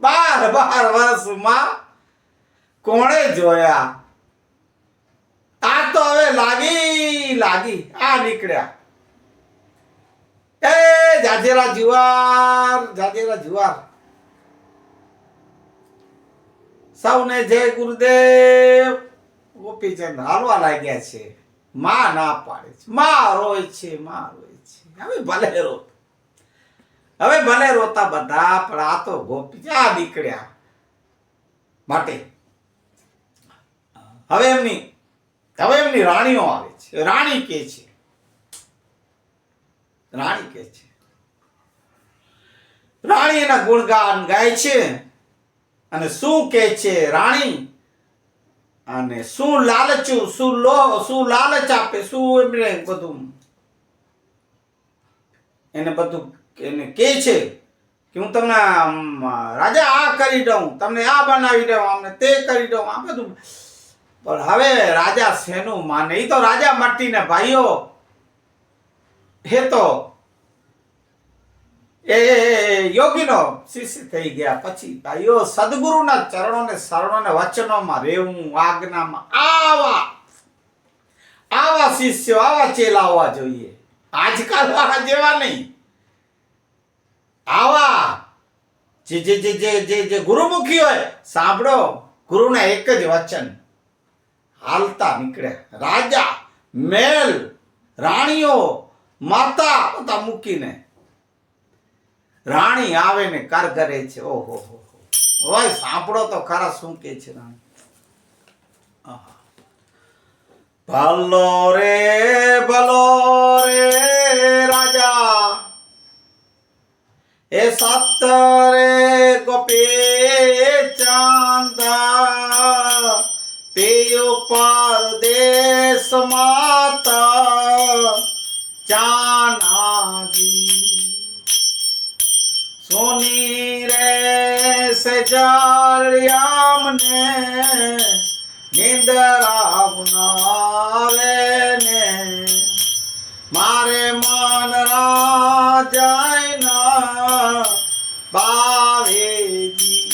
બાર બાર વર્ષમાં કોણે જોયા? આ તો હવે લાગી લાગી, આ નીકળ્યા. એ જાજેરા જુવાર જાજેરા જુવાર. સૌને જય ગુરુદેવ. ગોપીચંદ હાલવા લાગ્યા છે. માં ના પાડે છે. માં રોય છે, માં રોય છે. હવે ભલે રો હવે ભલે રોતા બધા, પણ આ તો ગોપિયા નીકળ્યા? માટે. હવે એમની હવે એમની રાણીઓ આવે છે. રાણી કે છે? રાણી કે છે. રાણી એના ગુણગાન ગાય છે અને શું કે છે રાણી? અને શું લાલચું, શું લો, શું લાલચ આપે, શું એમને બધું? એને બધું એને કે છે કે હું તમને રાજા, આ કરી દઉં, તમને આ બનાવી દઉં અમને તે કરી દઉં, આ બધું. પણ હવે રાજા શેનું માને? એ તો રાજા મટી ને ભાઈઓ. હે તો એ યોગીનો શિષ્ય થઈ ગયા. પછી ભાઈઓ સદગુરુના ચરણોને, શરણોને વચનોમાં રહેવું, આજ્ઞામાં આવા આવા શિષ્યો, આવા ચેલા હોવા જોઈએ. આજકાલ જેવા નહીં. આવા. જે જે જે જે જે જે ગુરુમુખી હોય, સાંભળો. ગુરુના એક જ વચન. હાલતા નીકળે રાજા મેલ રાણીઓ, માતા, બધા મૂકીને. રાણી આવે ને કર કરે છે. ઓહો, હો હો. સાંભળો તો ખરા શું કે છે રાણી. ભલો રે ભલો રે, રાજા. એ સત્તરે ગોપી ચાંદા પેયો પરદેશ માતા ચાનાજી સોની રે સજાળ્યામને નિંદરા બનાવે ને. મારે મન રાજાયના બાવેજી,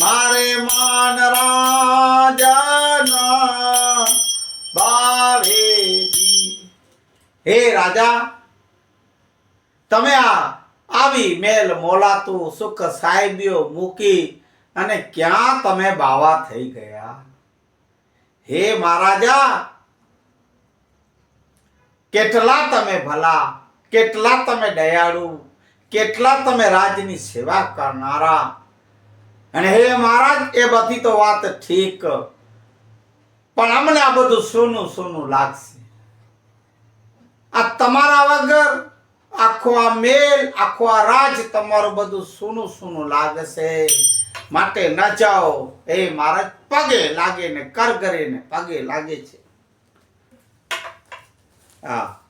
મારે માન રાજના બાવેજી. હે રાજા, તમે આ આવી મેલ મોલાતું સુખ સાહેબીઓ મૂકી અને ક્યાં તમે બાવા થઈ ગયા? હે મહારાજા, કેટલા તમે ભલા, કેટલા તમે દયાળુ કેટલા તમે રાજની સેવા કરનારા? અને હે મહારાજ, એ બધી તો વાત ઠીક. પણ અમને આ બધું સોનું સોનું લાગશે. આ તમારા વગર આખો આ મેલ, આખો આ રાજ તમારું બધું સોનું સોનું લાગશે. માટે ન જાઓ. એ મહારાજ, પગે લાગે ને કર કરે ને પગે લાગે છે. હા.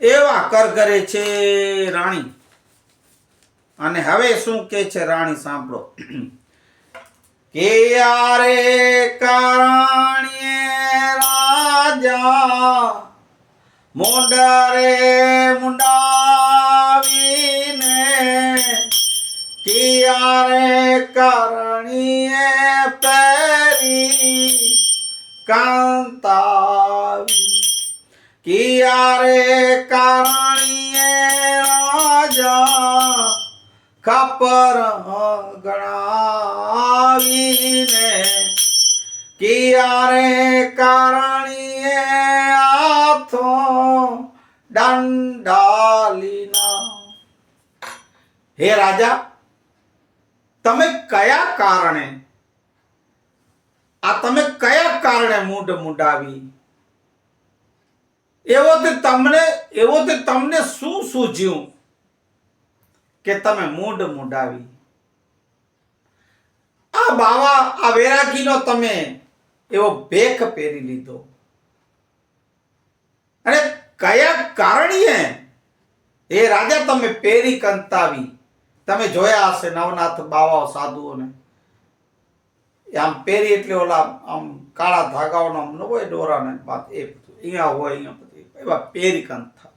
એવા કર કરે છે રાણી. અને હવે શું કે છે રાણી સાંભળો. કે યારે કારણીએ રાજા મોડરે મુંડાવીને કિયારે કરણીએ પેરી કાંતાવી. કિયારે કારણીએ રાજા ખપર ગણાવીને? કિયારે કારણીએ આથો દંડાલીના? હે રાજા, તમે કયા કારણે? આ તમે કયા કારણે મૂઢ મુડાવી એવો તે તમને, એવો તે તમને શું સૂઝ્યું કે તમે મૂડ મુડાવી આ બાવા, આ વેરાગીનો તમે એવો ભેખ પહેરી લીધો. અને કયા કારણીએ એ રાજા તમે પેરી કંતાવી? તમે જોયા હશે નવનાથ બાવાઓ સાધુઓને. આમ પેરી એટલે ઓલા આમ કાળા ધાગાઓનો આમ હોય બાદ એ અહીંયા હોય, અહીંયા એવા પેરી કંથા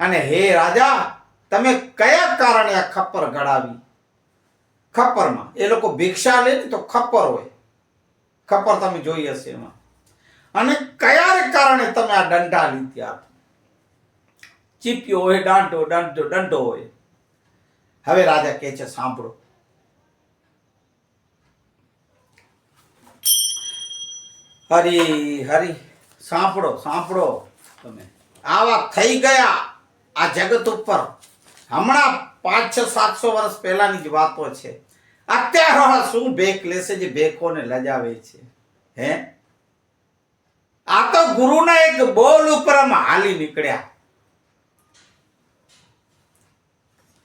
અને હે રાજા, તમે કયા કારણે આ ખપ્પર ગળાવી? ખપ્પરમાં. એ લોકો ભિક્ષા લે ને તો ખપ્પર હોય. ખપ્પર તમે જોઈ હશે એમાં. અને કયા કારણે તમે આ દંડા લીધી? આ ચીપ્યો હોય, દાંડો, દંડો દંડો હોય. હવે રાજા કહે છે, સાંભળો. હરી હરી. સાંભળો સાંભળો તમે. આવા થઈ ગયા આ જગત ઉપર. હમણાં પાંચ, છ સાતસો વર્ષ પહેલાની જ વાતો છે. અત્યારે શું ભેખ લેશે જે ભેખોને લજાવે છે? હે? આ તો ગુરુના એક બોલ ઉપર આમ હાલી નીકળ્યા.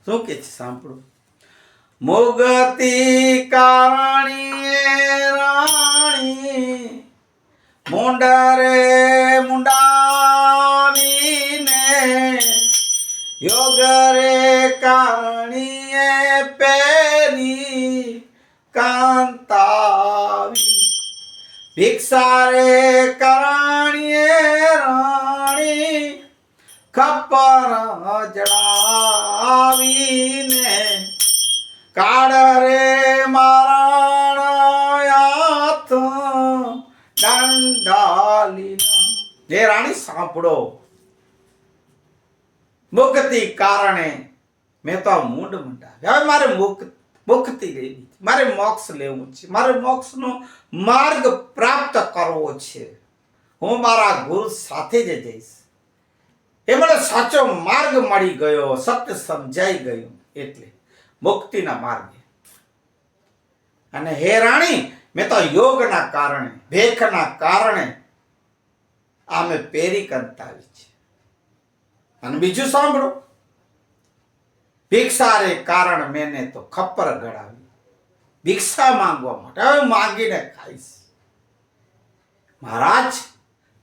શું કે છે? સાંભળો. મોગતી કારણી રાણી મુંડરે ભિક્ષા રે કરણીએ રાણી ખપર જડાવીને, કાળ રે મારાયાત દંડાલીના. હે રાણી, સાંભળો. મુક્તિ કારણે મેં તો મૂંડ મંડાવ્યા. હવે મારે મુક્ત મુક્તિ લેવી. મારે મોક્ષ લેવું છે. મારે મોક્ષનો માર્ગ પ્રાપ્ત કરવો છે. હું મારા ગુરુ સાથે જ જઈશ. એ સાચો માર્ગ મળી ગયો, સત્ય સમજાઈ ગયું એટલે મુક્તિના માર્ગે. અને હે રાણી, મેં તો યોગના કારણે, ભેખના કારણે આ મેં પેરી કંતાવી છે. અને બીજું સાંભળો. ભિક્ષારે કારણ મેને તો ખપ્પર ગળાવી ભિક્ષા માંગવા માટે. હવે માંગીને ખાઈશ. મહારાજ,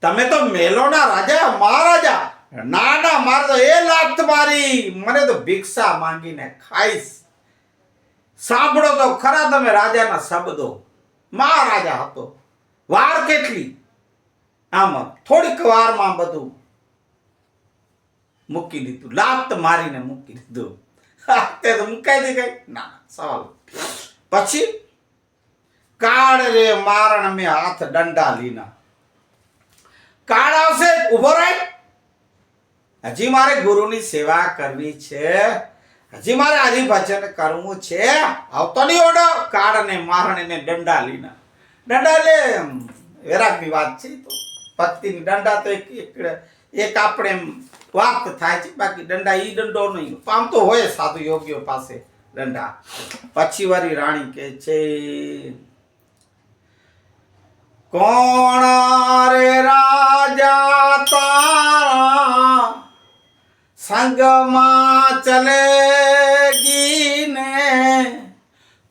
તમે તો મેલોના રાજા, મહારાજા. ના ના મારે એ લાત મારી. મને તો ભિક્ષા માંગીને ખાઈશ. સાંભળો તો ખરા તમે રાજાના શબ્દો. મહારાજા હતો. વાર કેટલી? આમ થોડીક વારમાં બધું મૂકી દીધું. લાત મારીને મૂકી દીધું. તે તો મુકાઈ દે કઈ. ના ના, સવાલ. પછી કાળ રે મારણ મે હાથ દંડા લીના. કાળ આવશે ઊભો રહે. હજી મારે ગુરુની સેવા કરવી છે. હજી મારે હરિભજન કરવું છે. આવતો નહીં ઓડો મારણ ને દંડા લીના. દંડા લે વેરાગ વેરાગની વાત છે તો. ભક્તિની દંડા તો એક એક એક આપણે એમ વાત થાય છે, બાકી દંડા એ દંડો નહીં. આમ તો હોય સાધુ યોગીઓ પાસે દંડા. પછી વારી રાણી કે છે, કોણ રે રાજા તારા સંગમાં ચલેગી ગીને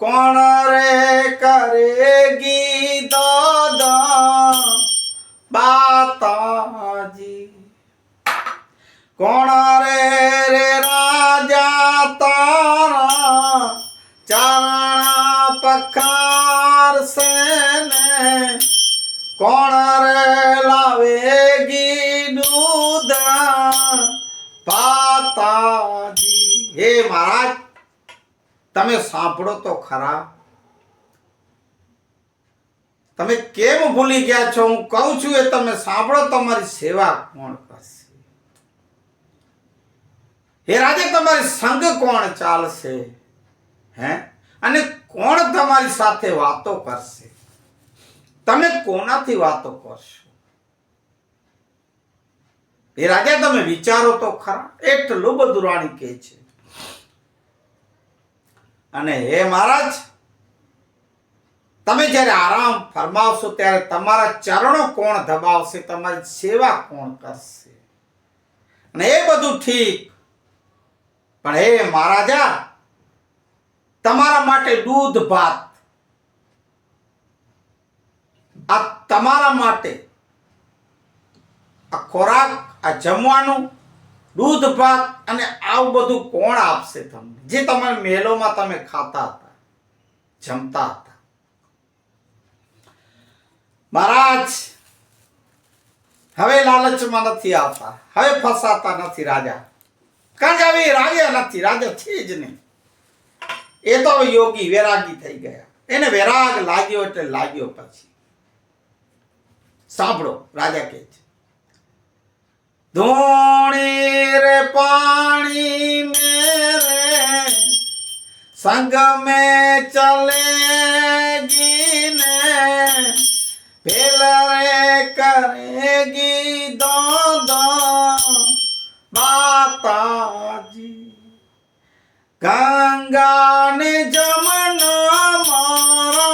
કોણ રે કોણ રે રે રાજા તારા ચારણા પખાર સેને? કોણ રે લાવેગી દૂધ પાતાજી. હે મહારાજ, તમે સાંભળો તો ખરા. તમે કેમ ભૂલી ગયા છો? હું કહું છું એ તમે સાંભળો તમારી સેવા કોણ હે રાજા, તમારી સંગ કોણ ચાલશે? હે? અને કોણ તમારી સાથે વાતો કરશે? તમે કોનાથી વાતો કરશો? એ રાજા, તમે વિચારો તો ખરા. એટલું બધું રાણી કહે છે. અને હે મહારાજ, તમે જ્યારે આરામ ફરમાવશો ત્યારે તમારા ચરણો કોણ દબાવશે તમારી સેવા કોણ કરશે? અને એ બધું ઠીક પણ હે મહારાજા, તમારા માટે દૂધ, ભાત. આ તમારા માટે આ ખોરાક, આ જમવાનું, દૂધ, ભાત અને આવું બધું કોણ આપશે તમને? જે તમારા મહેલોમાં તમે ખાતા હતા, જમતા હતા. મહારાજ, હવે લાલચમાં નથી આવતા. હવે ફસાતા નથી રાજા. કારણ કે હવે રાજા નથી, રાજા છે જ નહીં. એ તો યોગી, વૈરાગી થઈ ગયા. એને વૈરાગ લાગ્યો એટલે લાગ્યો પછી. સાંભળો, રાજા કહે છે. ધોણી રે પાણી મેરે સંગ મે ચલે ગીને ભેલ રે કરેગી દો દો মাতাজি। গঙ্গানে যমুনা মারা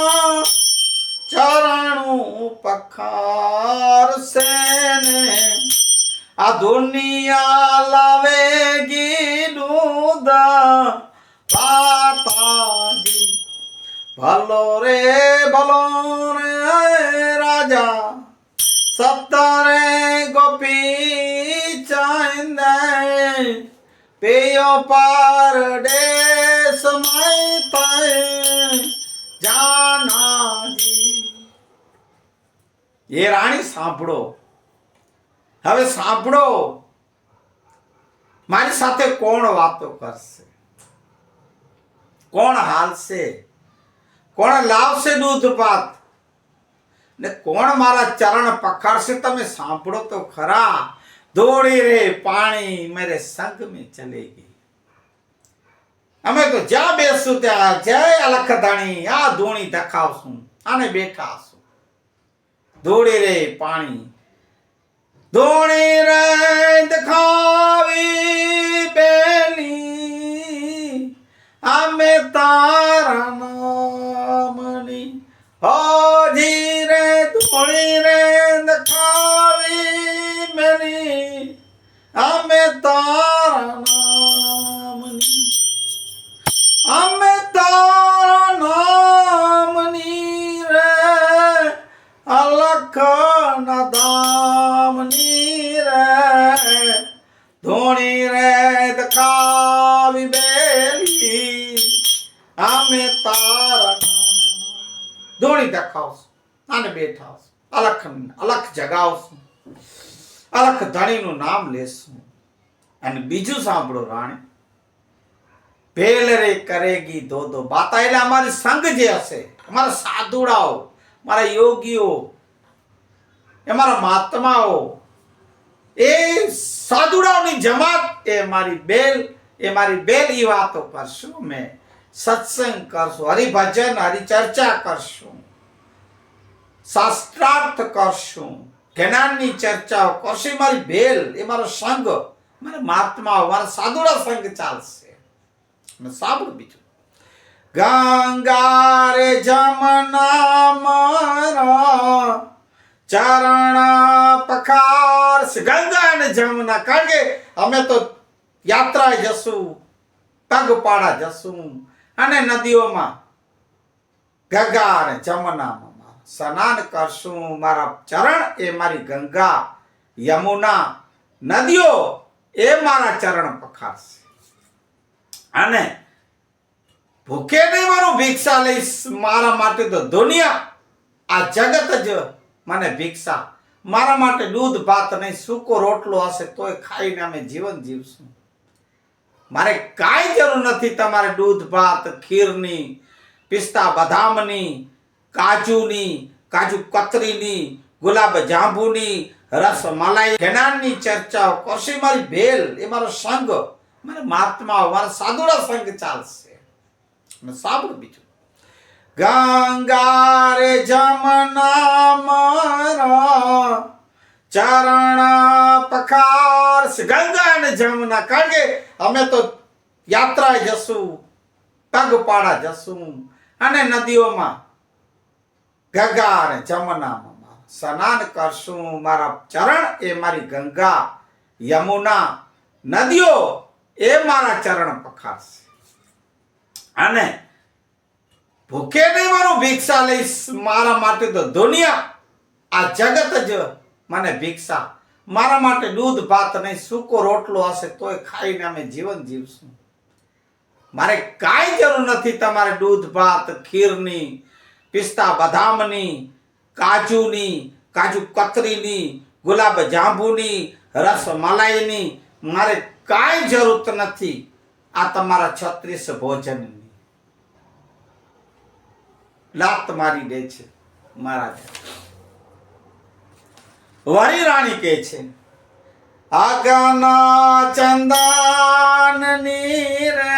চরণু পখার সেনে। আ দুনিয়া লাভেগি দুদা পাতাজি ভালো রে ভালো রে রাজা। সপ্তারে গোপী પેયો પાર ડે સમય થાય. જાનાજી. એ રાણી સાંભળો. હવે સાંભળો. મારી સાથે કોણ વાતો કરશે? કોણ હાલશે? કોણ લાવશે દૂધ પાત? ને કોણ મારા ચરણ પકડશે તમે સાંભળો તો ખરા. દોડી રે, પાણી મેરે સંગ મેં ચલેગી અમે તો જ્યાં બેસું ત્યાં જય અલખધાણી, આ ધોણી ધખાવશું, આને બેઠા છું દોડી રે પાણી. ધોણી રે દખાવી પેલી, અમે તારા નામની હોજી તારા નામની અમે તારા નામની રે અલખ નદામની રે ધોણી રે દખાવી બેલી અમે તારા ધોણી દખાવશું, આને બેઠાવશું અલખ અલખ જગાવશું, અલખ ધણીનું નામ લેશું. અને બીજું સાંભળો રાણી. પેલ રે કરેગી ધો ધો બાતા એટલે અમારી સંઘ જે હશે, અમારા સાધુડાઓ મારા યોગીઓ, એ મારા મહાત્માઓ, એ સાધુડાઓની જમાત, એ મારી બેલ, એ મારી બેલ ઈ વાતો કરશું મેં સત્સંગ કરશું, હરિભજન, હરિચર્ચા કરશું. શાસ્ત્રાર્થ કરશું. જ્ઞાનની ચર્ચાઓ કરશું. મારી બેલ, એ મારો સંઘ. મારા મહાત્મા મારા સાધુડા સંઘ ચાલશે. અને સાંભળો બીજું. ગંગા રે જમના મારા ચરણ પખાર ગંગા અને જમના, કારણ કે અમે તો યાત્રા જશું, પગપાળા જશું, અને નદીઓમાં ગંગા અને જમનામાં સ્નાન કરશું. મારા ચરણ એ મારી ગંગા, યમુના, નદીઓ એ મારા ચરણ પખારશે. અને ભૂખે નહીં મારું ભિક્ષા લઈશ, મારા માટે તો દુનિયા, આ જગત જ મને ભિક્ષા. મારા માટે દૂધ, ભાત નહીં, સૂકો રોટલો હશે તોય ખાઈને અમે જીવન જીવશું. મારે કાંઈ જરૂર નથી તમારે દૂધ, ભાત, ખીરની, પિસ્તા બદામની, કાજુની, કાજુ કતરીની, ગુલાબ જાંબુની રસ, મલાઈ જ્ઞાનની ચર્ચાઓ કરશે મારી ભેલ, એ મારો સંઘ મારે મહાત્માઓ મારા સાધુડા સંઘ ચાલશે. સાંભળો બીજું. ગંગા રે જમના મારા ચરણ પખાર ગંગા અને જમના, કારણ કે અમે તો યાત્રા જશું, પગપાળા જશું. અને નદીઓમાં ગંગા અને જમનામાં. સ્નાન કરશું. મારા ચરણ એ મારી ગંગા, યમુના નદીઓ એ મારા ચરણ પખારશે. અને ભૂખે નહીં મારું ભિક્ષા લઈશ. મારા માટે તો દુનિયા, આ જગત જ મને ભિક્ષા. મારા માટે દૂધ, ભાત નહીં, સૂકો રોટલો હશે તોય ખાઈને અમે જીવન જીવશું. મારે કાંઈ જરૂર નથી તમારે દૂધ, ભાત, ખીરની, પિસ્તા, બદામની કાજુની, કાજુ કતરીની, ગુલાબ જાંબુની રસ મલાઈની મારે કાંઈ જરૂરત નથી. આ તમારા છત્રીસ ભોજનની. લાત મારી દે છે, મહારાજ. વળી રાણી કહે છે, આગના ચંદનની રે,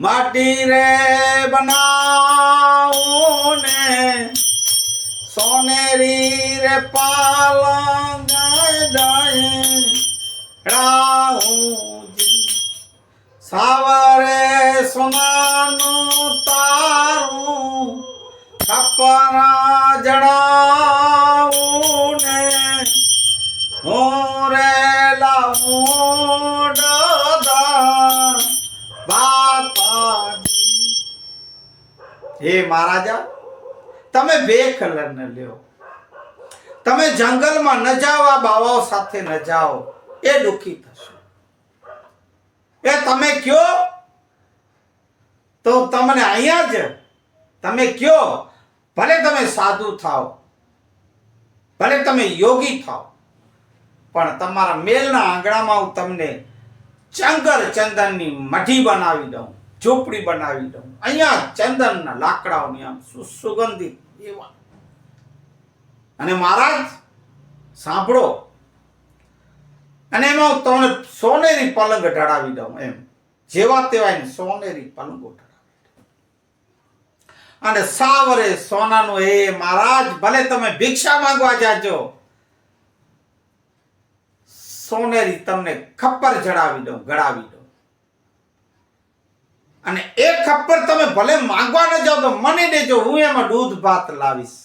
માટી રે બનાવો ને સોનેરી રે પાલંગ સાવરે સોનાનું તારું કપરા જડાવું ને હું રે લાવું દાદા, બાપાજી. હે મહારાજા તમે બે કલર ન લ્યો. તમે જંગલમાં ન જાઓ, આ બાવાઓ સાથે ન જાઓ. એ દુઃખી થશે. એ તમે કયો? તો તમને અહીંયા જ તમે કયો? ભલે તમે સાધુ થાઓ, ભલે તમે યોગી થાઓ, પણ તમારા મેલના આંગણામાં હું તમને ચંગર ચંદનની મઢી બનાવી દઉં, ઝૂંપડી બનાવી દઉં. અહીંયા ચંદનના લાકડાઓની આમ સુગંધિત અને મહારાજ, સાંભળો. અને એમાં તમને સોનેરી પલંગ ઢળાવી દઉં એમ. જેવા તેવા સોનેરી પલંગો અને સાવરે સોનાનું હે મહારાજ, ભલે તમે ભિક્ષા માંગવા જાજો, સોનેરી તમને ખપ્પર જડાવી દઉં, ગળાવી દઉં. અને એ ખપ્પર તમે ભલે માંગવા ન જાઓ તો મને દેજો, હું એમાં દૂધ ભાત લાવીશ.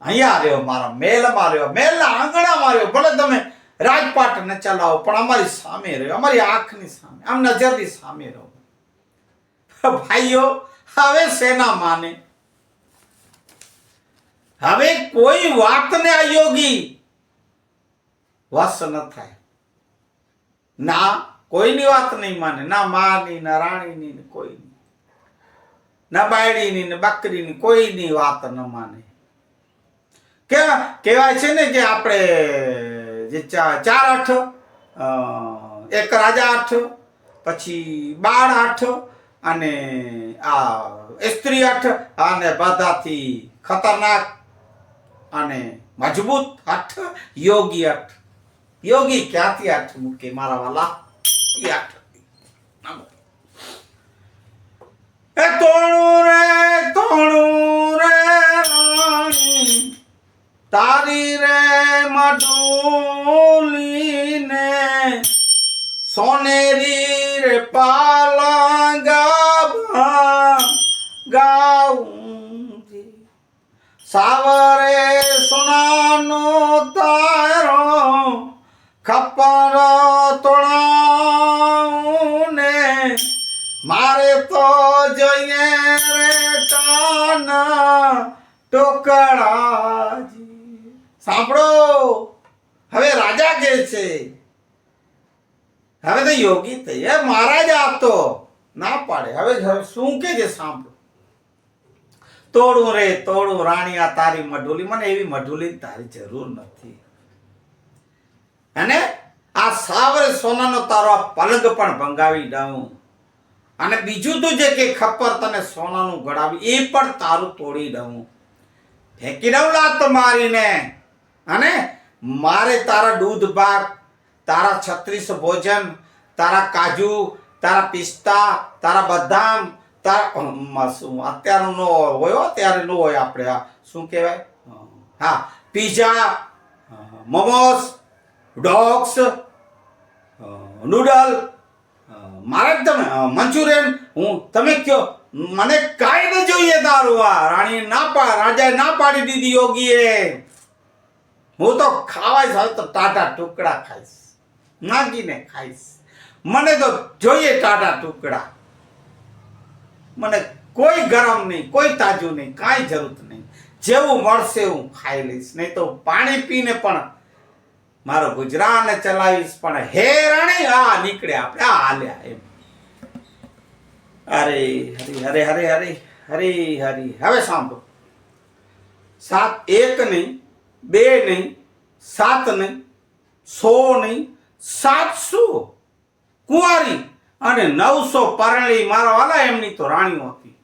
અહીંયા રહ્યો મારા મેલમાં રહ્યો મેલના આંગણામાં રહ્યો. ભલે તમે રાજપાટ ન ચલાવો, પણ અમારી સામે રહ્યો, અમારી આંખની સામે, આમ નજરની સામે રહો. ભાઈઓ, હવે સેના માને. હવે કોઈ વાતને અયોગી વસ ન થાય. ના કોઈની વાત નહીં માને. ના માની, ના રાણીની, ને કોઈની. ના બાયડીની, ને બકરીની, કોઈની વાત ન માને. કેવા કહેવાય છે ને કે આપણે જે ચાર આઠ એક રાજા આઠ, પછી બાળ આઠ, અને આ સ્ત્રી આઠ, અને બધાથી ખતરનાક, અને મજબૂત આઠ, યોગી આઠ. યોગી ક્યાંથી આઠ મૂકે? મારા વાલા? આઠ એ તોણું રે તોણું રે રાણી, તારી રે મડુલીને સોનેરી રે પાલંગા ગાઉંજી સાવરે સોનાનો તારો ખપર ને મારે તો જોઈએ રે ટાના ટોકડાજી સાંભળો. હવે રાજા કે છે? હવે તો યોગી થઈ. મહારાજ આપતો ના પાડે. હવે હવે શું કે છે સાંભળો. તોડું રે, તોડું રાણી આ તારી મઢુલી. મને એવી મઢુલી તારી જરૂર નથી. અને આ સાવરે સોનાનો તારો આ પલંગ પણ ભંગાવી દઉં. અને બીજું તું જે કે ખપ્પર તને સોનાનું ગળાવી, એ પણ તારું તોડી દઉં. ફેંકી દઉં લાત મારીને. અને મારે તારા દૂધ ભાગ તારા છત્રીસ ભોજન, તારા કાજુ, તારા પિસ્તા, તારા બદામ, તારા શું? અત્યારનું ન હોય ત્યારે ન હોય આપણે આ. શું કહેવાય? હા, પીઝા, મોમોસ, ડોગ્સ નૂડલ મારે જ તમે મંચુરિયન, હું, તમે કયો મને કાંઈ ન જોઈએ તારું આ. રાણી ના પા, રાજાએ ના પાડી દીધી યોગીએ. હું તો ખાવાય તો ટાટા ટુકડા ખાઈશ. નાગીને ખાઈશ. મને તો જોઈએ ટાટા ટુકડા. મને કોઈ ગરમ નહીં, કોઈ તાજું નહીં, કાંઈ જરૂર નહીં. જેવું મળશે હું ખાઈ લઈશ. નહીં તો પાણી પીને પણ મારો ગુજરાન ચલાવીશ, પણ હે રાણી આ નીકળે આપણે, આ હાલ્યા એમ. અરે, હરી, હરે હરે હરે હરે, હરી. હવે સાંભળો. સાત, એક નહીં, બે નહીં, સાત નહીં, સો નહીં સાતસો કુંવારી અને નવસો પરણી મારા વાલા એમની તો રાણીઓ હતી.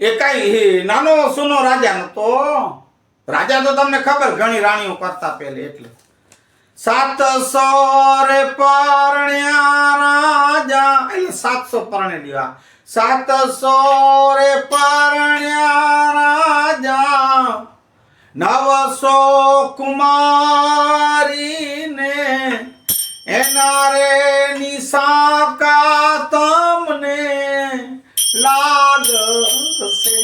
એ કઈ નાનો સુનો રાજા નતો. રાજા તો તમને ખબર, ઘણી રાણીઓ કરતા પેલે એટલે. સાતસો રે પરણ્યા રાજા, એટલે સાતસો પરણે દીવા સાતસો રે પરણ્યા રાજા, નવસો કુમારીને એના રે નિશાકા તમને લાગશે.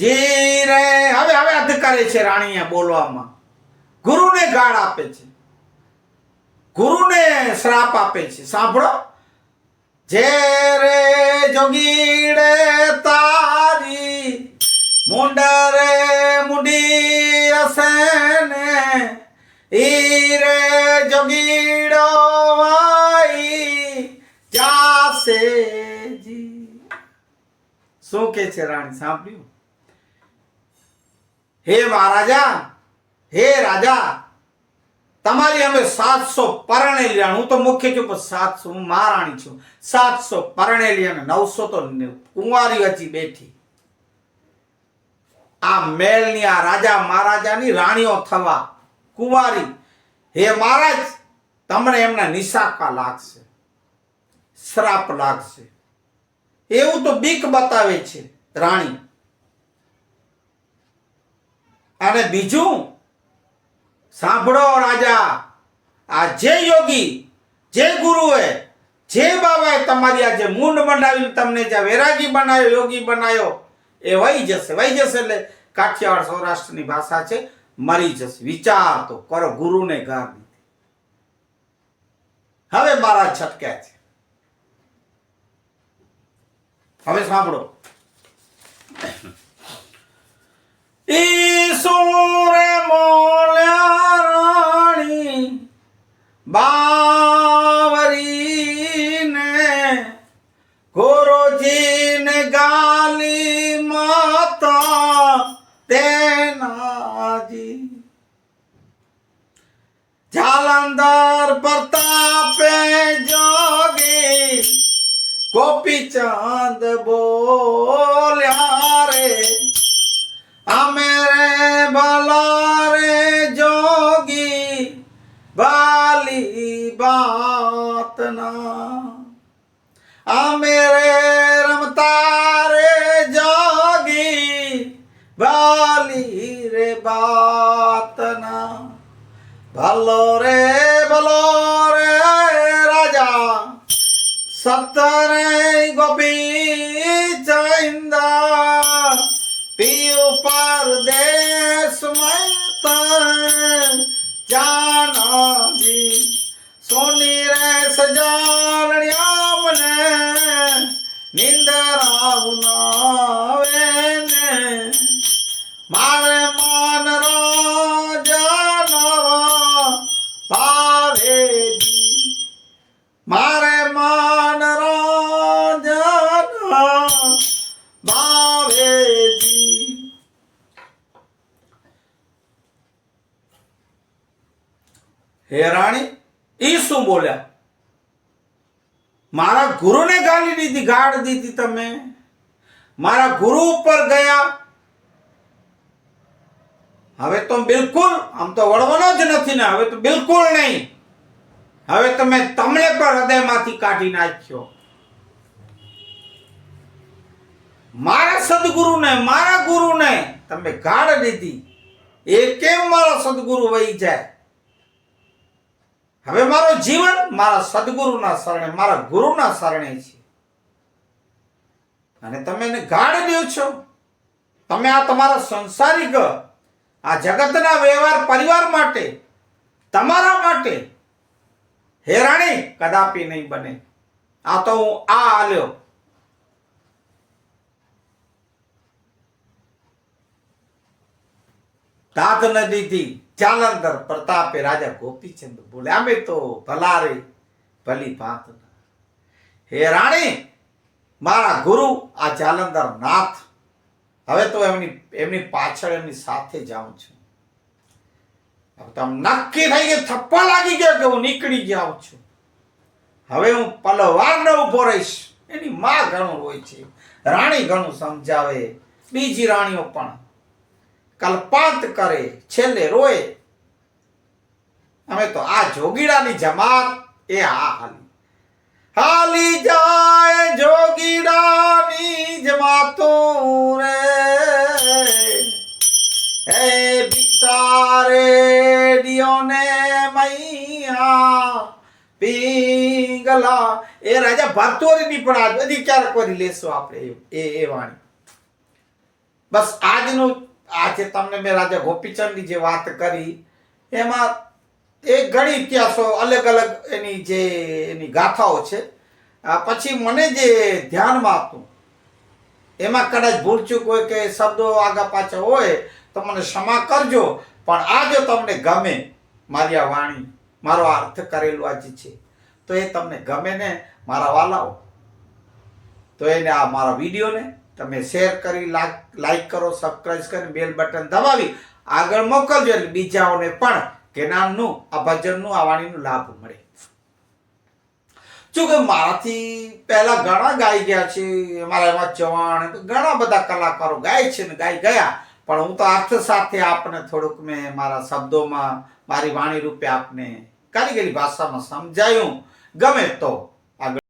જી રે, હવે હવે અધિકારી છે રાણીએ બોલવામાં. ગુરુને ગાળ આપે છે. ગુરુને શ્રાપ આપે છે. સાંભળો. જે રે જોગીડે તારી મુંડરે મુડી હશે ને, ઈ રે જોગીડો વાઈ જાશે જી. શું કે છે રાણી? સાંભળ્યું? હે મહારાજા, હે રાજા, તમારી અમે સાતસો પરણેલી હું તો મુખ્ય છું, પણ સાતસો, હું મહારાણી છું. સાતસો પરણેલી અને નવસો તો કુંવારી હજી બેઠી. આ મેલની આ રાજા મહારાજાની રાણીઓ થવા કુંવારી. હે મહારાજ, તમને એમના નિશાકા લાગશે, શ્રાપ લાગશે. એવું તો બીક બતાવે છે રાણી. અને બીજું, સાંભળો રાજા, આ જે યોગી, જે ગુરુએ, જે બાબાએ તમારી આજે મૂંડ મંડાવીને તમને જે વૈરાગી બનાવ્યો, યોગી બનાવ્યો, એ વહી જશે વહી જશે એટલે કાઠિયાવાડ સૌરાષ્ટ્રની ભાષા છે, મરી જશે. વિચાર તો કરો, ગુરુને ગાર હવે મારા છટક્યા છે. હવે સાંભળો. ઈસુરે મોલ્યા રાણી બાવરીને ગુરુજીને ગાલી માતા તેનાજી. જાલંધર પ્રતાપે જોગી ગોપીચંદ બાતના અમે રે રમતા રે જોગી બાલી રે બાતના ભલો ગાલી દીધી તમે. મારા ગુરુ ઉપર ગયા. હવે તો બિલકુલ, આમ તો વળવાનો જ નથી ને, હવે તો બિલકુલ નહીં. હવે તમે તમને પણ હૃદયમાંથી કાઢી નાખ્યો. મારા સદગુરુને, મારા ગુરુને તમે ગાળ દીધી. એ કેમ મારા સદગુરુ વહી જાય? હવે મારો જીવન મારા સદગુરુના શરણે, મારા ગુરુના શરણે છે. અને તમે એને ગાળ દો છો. તમે આ તમારા સંસારિક, આ જગતના વ્યવહાર પરિવાર માટે, તમારા માટે હેરાણી કદાપી નહીં બને. આ તો હું આ આલ્યો. દાદ નદીથી જાલંધર પ્રતાપે રાજા ગોપીચંદ બોલ્યા આમે તો ભલા રે, ભલી ભાત હે રાણી મારા ગુરુ આ જાલંધર નાથ. હવે તો એમની એમની પાછળ એમની સાથે જાઉં છું. તમે નક્કી થઈ ગયું, થપ્પા લાગી ગયો કે હું નીકળી જાઉં છું. હવે હું પલવારને ઊભો રહીશ. એની માં ઘણું હોય છે, રાણી ઘણું સમજાવે, બીજી રાણીઓ પણ. કલ્પાંત કરે, છેલ્લે રોય અમે તો આ જોગીડાની જમાત, એ આ હાલી. હાલી જાય જોગીડાની જમાતો રે. હે ભિક્ષારે ડિયોને મૈયા પિંગલા. એ રાજા ભરતોરીની પણ આ બધી ક્યારેક કરી લેશું આપણે એ એ વાણી. બસ આજનું આજે તમને મેં રાજા ગોપીચંદની જે વાત કરી, એમાં એ ઘણી ઇતિહાસો અલગ અલગ એની જે એની ગાથાઓ છે. પછી મને જે ધ્યાનમાં હતું, એમાં કદાચ ભૂલચૂક હોય કે શબ્દો આગા પાછા હોય, તો મને ક્ષમા કરજો. પણ આ જો તમને ગમે, મારી આ વાણી, મારો અર્થ કરેલું આજે છે, તો એ તમને ગમે ને મારા વાલાઓ. તો એને આ મારા વિડીયોને તમે શેર કરી, લાઈક કરો, સબસ્ક્રાઈબ કરી બેલ બટન દબાવી. આગળ મોકલજો એટલે બીજાઓને પણ જ્ઞાનનું આ ભજનનું આ વાણીનું લાભ મળે. જો કે મારાથી પહેલા ઘણા ગાઈ ગયા છે મારા એમાં ચવાણ ઘણા બધા કલાકારો ગાય છે ને ગાઈ ગયા. પણ હું તો અર્થ સાથે આપને થોડુંક મેં મારા શબ્દોમાં, મારી વાણી રૂપે આપને કારીગરી ભાષામાં સમજાયું. ગમે તો